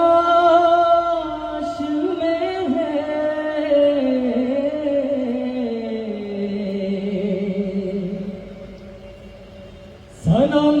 तलाश में है सनम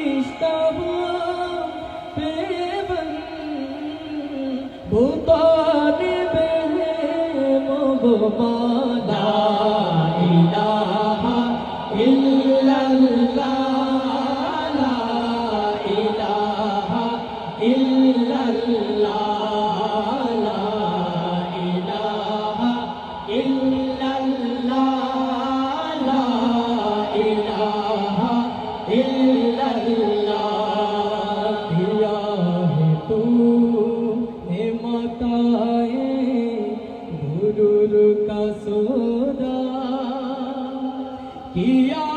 रिश्ता बेबन भूतान बे मोबाला इलाहा 一样。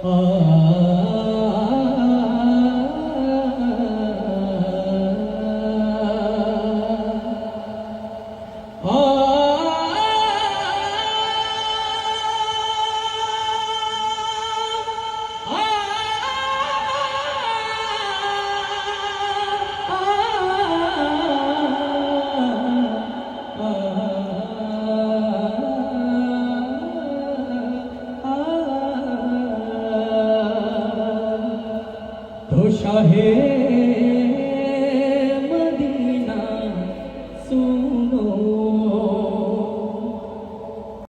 Oh